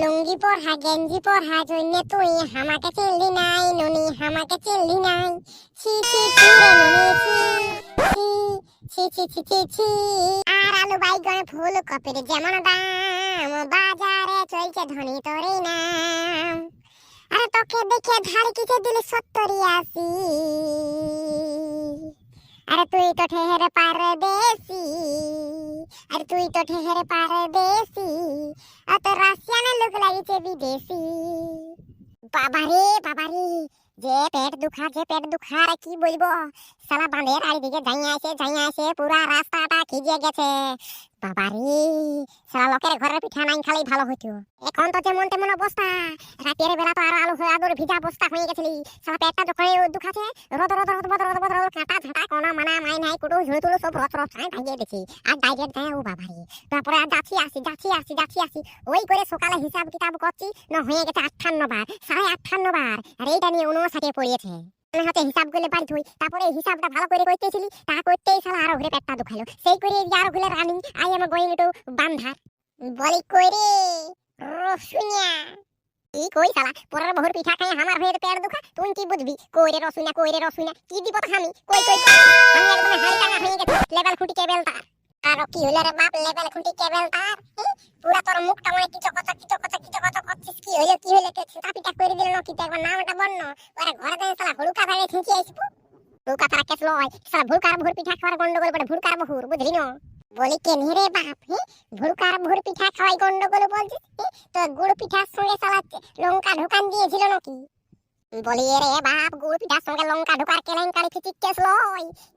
লুঙ্গি পরহা, গেঞ্জি পরহা জন্য তুই হামাকে চিনলি নাই, নুনি হামাকে চিনলি নাই। ছি ছি ছি রে নুনি, ছি ছি ছি ছি ছি আর আলু বাইগণ ফুল কপির যেমন দাম, বাজারে চলছে ধনী তোরই নাম। আরে তোকে দেখে ধার কিছে দিল সত্তরি আসি আরে তুই তো ঠেহের পারদেশি, আরে তুই তো ঠেহের পারদেশি অত রাশিয়ান লোক লাগিছে বিদেশি। বাবা রে বাবা রে যে পেট দুখা, যে পেট দুখা, আর কি বলব? সালা বাঁধের আর দিকে যাইয়া আসে যাইয়া আসে, পুরা রাস্তাটা গেছে। সালা লোকের ঘরের পিঠা নাই, খালি ভালো হইতো। এখন তো যেমন তেমন অবস্থা। রাতের বেলা তো আরও আলু আদর ভিজা অবস্থা হয়ে গেছিলি। পেটটা কাটা ঝাঁটা মানা, মাই, নাই কুটু সব দিছি। আর ডাইরেক্ট ও তারপরে আর যাচ্ছি আসি যাচ্ছি আসি যাচ্ছি আসি ওই করে সকালে হিসাব কিতাব করছি, না হয়ে গেছে আটান্ন বার, সাড়ে আটান্ন বার। আর এইটা নিয়ে উনষাটে পড়িয়েছে। আমি হাতে হিসাব করলে বাড়ি থুই তারপরে হিসাবটা ভালো করে করতেছিলি, তা করতেই সালা আরও ঘুরে পেটটা দুখালো সেই করে আরও ঘুরে running, I am going to বান্ধার বলি কই রসুনিয়া কি কই সালা পরের বহুর পিঠা খাই, আমার হয়ে পেট দুখা। তুই কি বুঝবি? কই রে রসুনা কই রসুনা কি দিব তো আমি কই কই? আমি একদম হাড়ি টাঙা হয়ে গেছে। লেভেল খুঁটি কেবল তার ভুলকার ভুর পিঠা গন্ডগোল করে ভুলকার বহুর বুঝলি না? বলি কে নে রে বাপ হি ভুলকার ভুর পিঠা খাওয়াই গন্ডগোল বলছিস? তো গুড় পিঠার সঙ্গে সালা লঙ্কা ঢোকান দিয়েছিল নাকি? বলি রে বাপ, গুড় পিঠার সঙ্গে লঙ্কা ঢোকার কেলেঙ্কারি ফিচিক কেস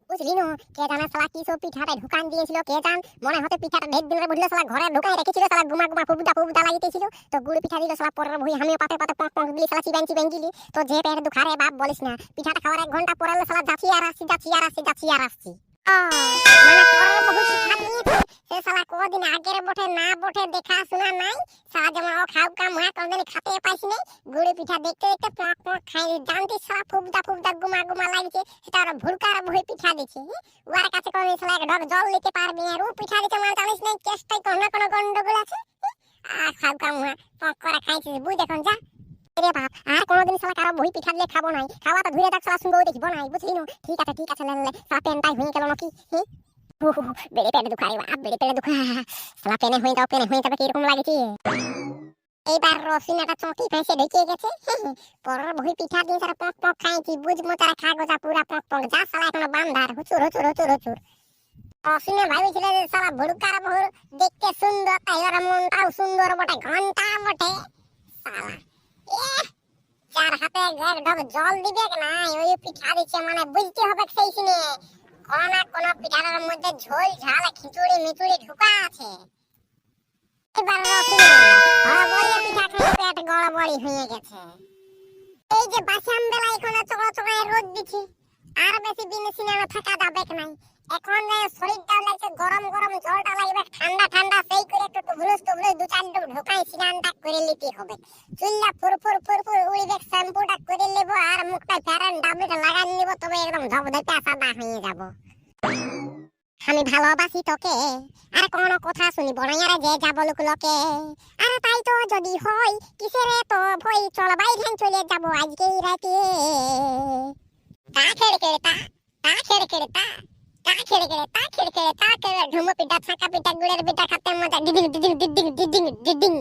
বুঝলি না, কে জানে শালা কি সব পিঠাতে ঢুকান দিয়েছিল, কে জান, মনে হতে পিঠাটা ঢেক দিন বুঝলো, শালা ঘরে ঢুকাই রেখেছিল, শালা গুমা গুমা ফুবুদা ফুবুদা লাগিতেছিল। তো গুড় পিঠা দিল শালা পরের ভুই আমিও পাতে পাতে পক পক দিলি, শালা চিবেন চিবেন দিলি। তো যে পেট দুখারে বাপ, বলিস না, পিঠাটা খাওয়ার এক ঘণ্টা পরে শালা যাচ্ছি আর আসছি, যাচ্ছি আর আসছি, যাচ্ছি আসছি। মানে পরের বহু পিঠা দিয়েছে সে সালা কদিন আগের বটে না বটে দেখা শোনা নাই সালা যেমন ও খাও কা মুয়া কোনদিন খাতে পাইছি নাই গুড়ি পিঠা দেখতে দেখতে পক পক খাই জানতি সালা ফুবদা ফুবদা গুমা গুমা লাগছে সেটা ওরা ভুলকার ভুই পিঠা হি? উয়ার কাছে কোন সালা মানে খাইছিস বুঝ এখন যা রে বাপ আর কোনোদিন সালা কারও বই পিঠা দিলে খাব নাই। খাওয়া তো দেখ সালা সঙ্গেও দেখিব নাই বুঝলি না? ঠিক আছে ঠিক আছে লেলে সালা পেনটাই হয়ে গেল নাকি? হি? হু হু হু, বেড়ে পেটে দুখা রে বাপ বেড়ে পেটে দুখা সালা পেনে হয়ে যাও পেনে হয়ে যাবে কীরকম লাগছে? এইবার রসিনাটা চকি ফেঁসে ঢেকে গেছে পরের বই পিঠা দিয়ে সারা পক পক খাইছি বুঝব তারা খাগো যা পুরা পক পক। যা সালা এখনও বান্ধার হুচুর হুচুর হুচুর হুচুর। রসিনে ভাবিছিল যে সালা ভুড়কার বহুর দেখতে সুন্দর তাই ওর মনটাও সুন্দর বটে ঘণ্টা বটে। সালা যার হাতে এক ঢক জল দিবে না ওই পিঠা দিচ্ছে মানে বুঝতে হবে সেই সিনে। কোন কোন পিঠাটার মধ্যে ঝোল, ঝাল, খিচুড়ি, মিচুড়ি ঢুকা আছে। এবার রসিনে গড়বড়িয়ে পিঠা খেয়ে পেট গড়বড়ি হয়ে গেছে। এই যে বাসাম বেলা এখানে চড়া চড়ায় রোদ দিচ্ছে আর বেশি দিন সিনেমা থাকা যাবে নাই? এখন যে শরীরটাও লাগছে, গরম গরম জলটা লাগবে। ঠান্ডা ঠান্ডা, সেই করে একটু টুবলুস টুবলুস দু চার ডুব ঢোকাই স্নানটা করে নিতে হবে। চুল্লা ফুরফুর ফুরফুর উড়িবে শ্যাম্পুটা করে নেব আর মুখটা ফেরান, ডাবলিটা লাগাই নিব, তবে একদম ধবধপা সাদা হয়ে যাব। আমি ভালোবাসি তোকে, আর কোনো কথা শুনিব না যে যা বলুক লোকে। আরে তাই তো যদি হয়, কিসের তো ভয়? চল বাইরে চলে যাব আজকেই রাতে। তা খেড়ে তা তা খেড়ে তা। তা খেড়ে খেড়ে তা খেড়ে খেড়ে তা খেড়ে ঢুমো পিঠা ছাকা পিঠা, গুড়ের পিঠা খাতে মজা, ডিডিং ডিডিং ডিডিং ডিডিং ডিডিং।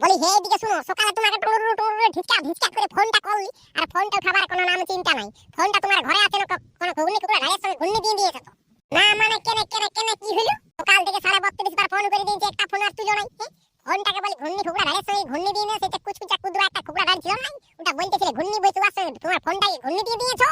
বলি, হে, এদিকে শুনো, সকালে তোমাকে টুরু টুরু ঢিচকা ঢিচকা করে ফোনটা করলি, আর ফোনটা উঠাবার কোনো নাম চিন্তা নাই। ফোনটা তোমার ঘরে আছে না কোনো ঘুগনি কুকুরা ঘরের সঙ্গে ঘুগনি দিয়ে দিয়েছে তো? না মানে কেনে কেনে কেনে, কি হলো সকাল থেকে সাড়ে বত্রিশ বার ফোন করে দিয়েছে, একটা ফোন আর তুলো নাই? ফোনটাকে বলি, ঘুগনি কুকুরা ঘরের সঙ্গে ঘুগনি দিয়ে সেটা কুচকুচা কুদরা একটা কুকুরা ঘর ছিল নাই, ওটা বলতেছিলে, ঘুগনি বই তোমার ফোনটাকে ঘুগনি দিয়ে দিয়েছ?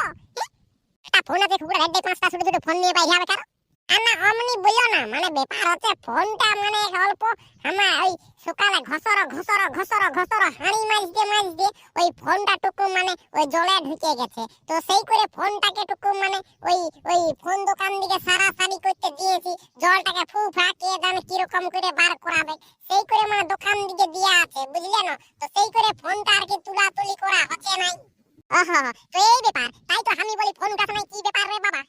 ফোন আছে কুকুরা দিয়ে পাঁচটা ছোট ছোট ফোন নিয়ে বাইরে হবে কারও আর না অমনি বইও না। মানে ব্যাপার হচ্ছে, ফোনটা মানে অল্প আমার ওই সকালে ঘসর ঘসর ঘসর ঘসর হাঁড়ি মাছ দিয়ে ওই ফোনটা টুকু মানে ওই জলে ঢুকে গেছে। তো সেই করে ফোনটাকে টুকু মানে ওই ওই ফোন দোকান দিকে সারা সারি করতে দিয়েছি। জলটাকে ফু ফাঁকিয়ে জানে কীরকম করে বার করাবে। সেই করে মানে দোকান দিকে দিয়া আছে, বুঝলে না? তো সেই করে ফোনটা আর কি তুলাতুলি করা হচ্ছে নাই। তো এই ব্যাপার। তাই তো আমি বলি ফোন নাই কি ব্যাপার রে বাবা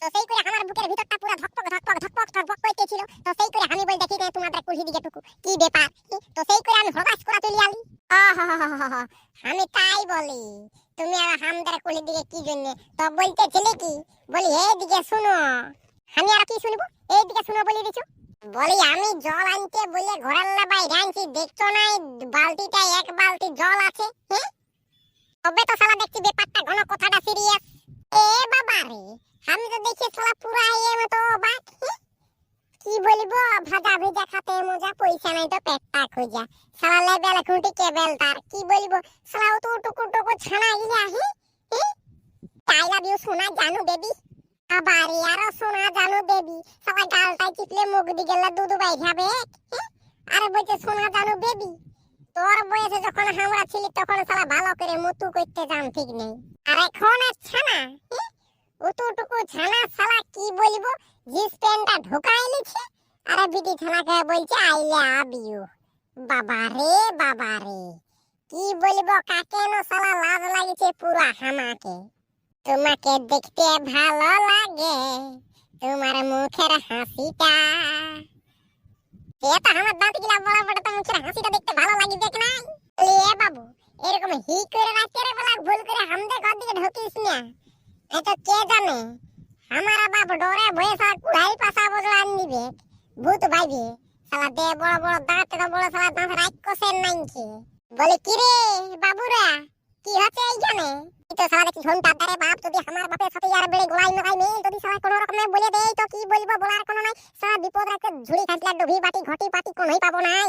তো সেই করে আমার বুকের ভিতরটা পুরো ধকপক ধকপক ধকপক ধকপক করতেছিল তো সেই করে আমি বলি দেখি রে তোমাদের কুড়ি দিকে টুকু কি ব্যাপার তো সেই করে আমি হবাস করা চলে আলি। আহাহাহাহা, আমি তাই বলি তুমি আর হামদার কুড়ি দিকে কি জন্য? তো বলতেছিলে কি? বলি এইদিকে শুনো। আমি আর কি শুনব? এইদিকে শুনো বলি দিছো বলি আমি জল আনতে বলে ঘোড়ার লাবাই আনছি দেখছ না এই বালতিটায় এক বালতি জল আছে হ্যাঁ তবে তো শালা দেখছি ব্যাপারটা, ঘন কথাটা সিরিয়াস এ বাবা রে, আমি তো দেখি শালা পুরা এর মতো অবাক? কি বলব, ভাজা ভেজা খাতে মজা, পয়সা নাই তো পেটটা খোঁজা। শালা লেবেল খুঁটি কেবেল তার, কি বলব, শালা তো টুকু টুকু ছানা গিয়া হে? আই লাভ ইউ সোনা জানু বেবি আবার আরও সোনা জানু বেবি শালা গালটাই চিপলে মুখ দি গেলে দুধ বাই যাবে আরে বলছে সোনা জানু বেবি তোর বয়সে যখন হামরা ছিলি, তখন শালা ভালো করে মুতু করতে জান ঠিক নেই? আর এখন আর ছানা উতুটুকু ছানা শালা কি বলব? জিন্স প্যান্টটা ঢোকাই লিছে আরে বিটি ছানাকে বলছে আই লাভ ইউ বাবা রে বাবা রে। কি বলব, কাকে নো শালা লাজ লাগিছে পুরা হামাকে? তোমাকে দেখতে ভালো লাগে, তোমার মুখের হাসিটা। এটা আমার দাঁত গিলা বড় বড় তো মুখের হাসিটা দেখতে ভালো লাগে দেখ নাই? এ বাবু, এরকম হি করে রাতের বেলা ভুল করে হামদে ঘর দিকে ঢুকিস না। এটা কে জানে? আমার বাপ ডরে ভয়ে সারা কুড়াই পাশা বজলা নিবে। ভূত ভাইবে সালা দে বড় বড় দাঁত বড় সালা দাঁত রাক্ষসের নাইছে বলে কি রে বাবুরা? কি হচ্ছে এইখানে? এই তো সালা দেখছি ঝন্টা দারে বাপ, যদি আমার বাপের সাথে আর বেড়ে গোলাই নগাই মেয়ে, যদি সালা কোনো রকমে বলে দেই তো কি বলব বলার কোনো নাই। সালা বিপদ রাখতে ঝুড়ি খাইলে ডুবি বাটি, ঘটি পাটি কোনোই পাবো নাই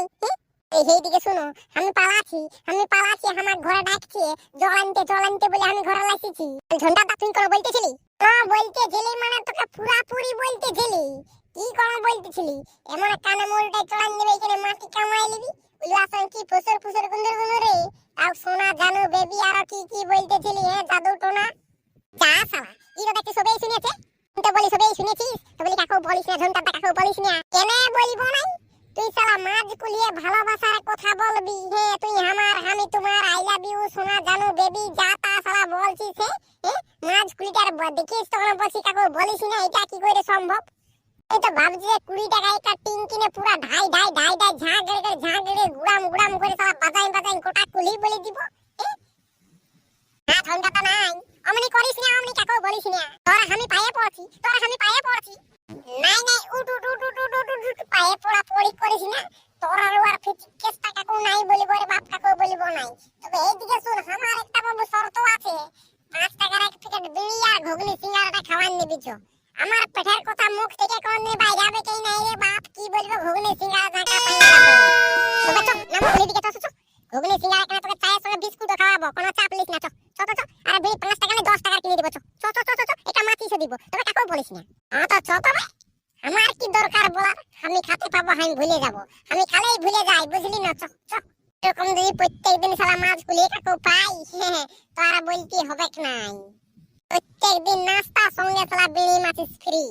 এই সেই দিকে শুনো, আমি পালাছি আমি পালাছি, আমার ঘরে ডাকছি জল আনতে জল আনতে বলে আমি ঘরে লাইছি ঝন্টা দা তুই কোনো বলতেছিলি? না, বলতেছিলি মানে তোকে পুরাপুরি বলতেছিলি। কি কোনো বলতেছিলি? এমন কানে মোলটাই চড়ান দেবে এখানে মাটি কামাই লিবি উল্লাসন কি ফুসুর ফুসুর গুন্দর গুন্দর রে। বেবি আর কি কি বলতেছিলি? হ্যাঁ জাদু টোনা। যা শালা ইরো দেখতে সবাই শুনেছে। তুই তো বলি সবাই শুনেছিস। তো বলি কাকু বলিস না ঝন্টা দা কাকু বলিস না। কেন বলব নাই? তুই শালা মাঝ কুলিয়ে ভালোবাসার কথা বলবি। হে তুই আমার, আমি তোমার আই লাভ ইউ সোনা জানো বেবি যা তা শালা বলছিস হে হে? মাঝ কুলিটার দেখিস তখন বলছি কাকু, বলিস না, এটা কি করে সম্ভব? এই তো ভাবছি যে কুড়ি টাকা একটা টিন কিনে পুরা ঢাই ঢাই ঢাই ঢাই ঝাঁকড়ে ঝাঁকড়ে গুড়াম গুড়াম করে শালা বাজাই বাজাই গোটা কুলি বলে দিব? না ধন্দাটা নাই। অমনি করিস না, অমনি কাকো বলিস না। তোরা আমি পায়ে পড়ছি, তোরা আমি পায়ে পড়ছি। নাই নাই উট উট উট উট উট উট পায়ে পড়া পড়ি করিস না। তোরা আর ফিট কিনে দিব চো চো চো চো চো, এটা মাতিসে দিব তবে কাকু বলিস না। হ্যাঁ তো চো তবে। আমার কি দরকার বলার? আমি খাতে পাবো আমি ভুলে যাব। আমি খালেই ভুলে যাই বুঝলি না? চ চ এরকম যদি প্রত্যেক দিন সালা মাছ গুলিয়ে কাকু পাই তো আর বলতে হবে নাই? প্রত্যেক দিন নাস্তা সঙ্গে সালা বিড়ি মাছিস ফ্রি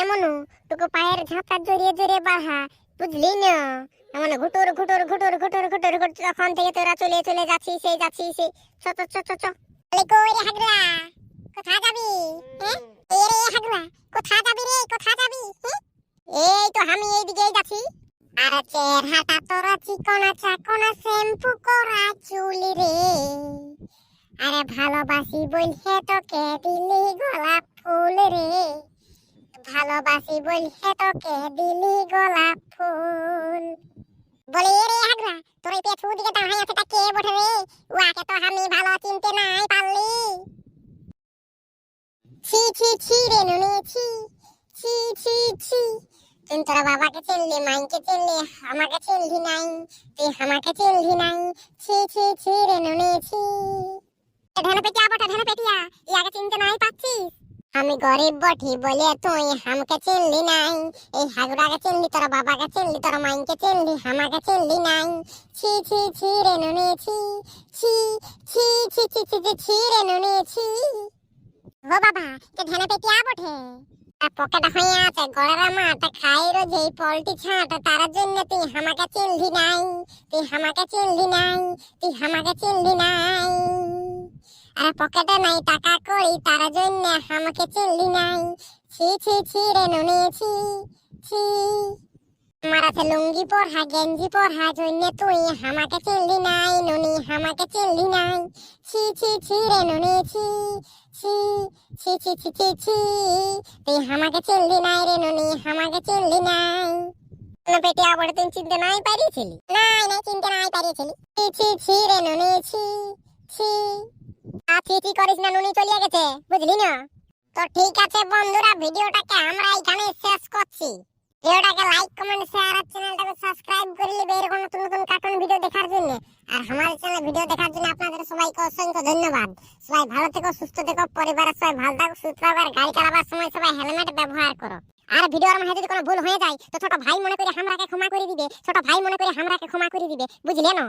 এমন টুকু পায়ের ঝাঁপটা জড়িয়ে জড়িয়ে বাড়া বুঝলি না? এমন ঘুটুর ঘুটুর ঘুটুর ঘুটুর ঘুটুর ঘুটুর তখন থেকে তোরা চলে চলে যাচ্ছিস, সেই যাচ্ছিস, সেই চ চ চ চ চ। বলে, কই রে হাগরা কোথায় যাবি? হ্যাঁ? এই রে হাগরা কোথায় যাবি রে? কোথায় যাবি? হ্যাঁ? এই তো আমি এইদিকেই যাচ্ছি। আর চেহারাটা তোর চিকনা চাকনা শ্যাম্পু করা চুল রে। আরে ভালোবাসি বলছে তোকে দিলি গোলাপ ফুল রে। ভালোবাসি বলছে তোকে দিলি গোলাপ ফুল। বলে রে হাগরা তোর এই পেছু দিকে দাঁড়াই আছে কে বটে রে উয়াকে তো আমি ভালো চিনতে নাই পারলি। ছি ছি ছি রে নুনি, ছি ছি ছি ছি। তুই তোরা বাবাকে চিনলি, মাইকে চিনলি, আমাকে চিনলি নাই। তুই আমাকে চিনলি নাই। ছি ছি ছি রে নুনি, ছি। ধানে পেটিয়া বটা পেটিয়া ইয়াকে চিনতে নাই পাচ্ছিস আমি গরিব বটি বলে তুই আমাকে চিনলি নাই। এই হাগুড়াকে চিনলি, তোর বাবাকে চিনলি, তোর মাইকে চিনলি, আমাকে চিনলি নাই। ছি ছি ছি রে নুনি, ছি ছি ছি ছি ছি ছি ছি ছি রে নুনি, ছি। ও বাবা কে ধানে পেটিয়া বটে আর পকেট হয়ে আছে গড়ের মাটা খাই রোজ এই পল্টি ছাঁট, তার জন্য তুই আমাকে চিনলি নাই, তুই আমাকে চিনলি নাই, তুই আমাকে চিনলি নাই। আর পকেটে নাই টাকা করি তার জন্য আমাকে চিনলি নাই। ছি ছি ছি রে নুনি, ছি ছি। আমার আছে লুঙ্গি পরহা, গেঞ্জি পরহা, জন্য তুই হামাকে চিনলি নাই, নুনি হামাকে চিনলি নাই। ছি ছি ছি রে নুনি, ছি ছি ছি ছি ছি ছি ছি। তুই হামাকে চিনলি নাই রে নুনি হামাকে চিনলি নাই। পেটে আবার তুই চিনতে নাই পারিয়েছিলি? নাই নাই, চিনতে নাই পারিয়েছিলি। ছি ছি ছি রে নুনি ছি। আ ছি ছি করিস না, নুনি গেছে, বুঝলি না? তো ঠিক আছে বন্ধুরা, ভিডিওটাকে আমরা এখানে শেষ করছি। ভিডিওটাকে লাইক কমেন্ট শেয়ার আর চ্যানেলটাকে সাবস্ক্রাইব করে এরকম নতুন নতুন কার্টুন ভিডিও দেখার জন্য। আর চ্যানেল ভিডিও দেখার জন্য আপনাদের সবাইকে অসংখ্য ধন্যবাদ। সবাই ভালো থেকো, সুস্থ থেকো, পরিবারের সবাই ভালো থাকো, সুস্থ থাকো আর গাড়ি চালাবার সময় সবাই হেলমেট ব্যবহার করো। আর ভিডিওর মাঝে যদি কোনো ভুল হয়ে যায়, তো ছোট ভাই মনে করে আমরাকে ক্ষমা করে দিবে, ছোট ভাই মনে করে আমরাকে ক্ষমা করে দিবে, বুঝলে না?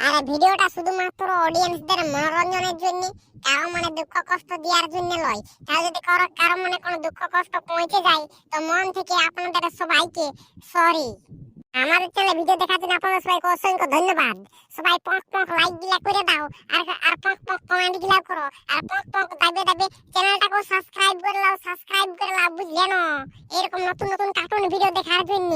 আর ভিডিওটা শুধুমাত্র অডিয়েন্সদের মনোরঞ্জনের জন্য, কারও মনে দুঃখ কষ্ট দেওয়ার জন্য লয়। তাহলে যদি কারও কারও মনে কোনো দুঃখ কষ্ট পৌঁছে যায়, তো মন থেকে আপনাদের সবাইকে সরি আমাদের চ্যানেলে ভিডিও দেখার জন্য আপনাদের সবাইকে অসংখ্য ধন্যবাদ। সবাই পক পক লাইক গিলা করে দাও, আর আর পক পক কমেন্ট গিলা করো। আর পক পক দাবে দাবে চ্যানেলটাকে সাবস্ক্রাইব করে নাও সাবস্ক্রাইব করে নাও বুঝলে না? এরকম নতুন নতুন কার্টুন ভিডিও দেখার জন্য।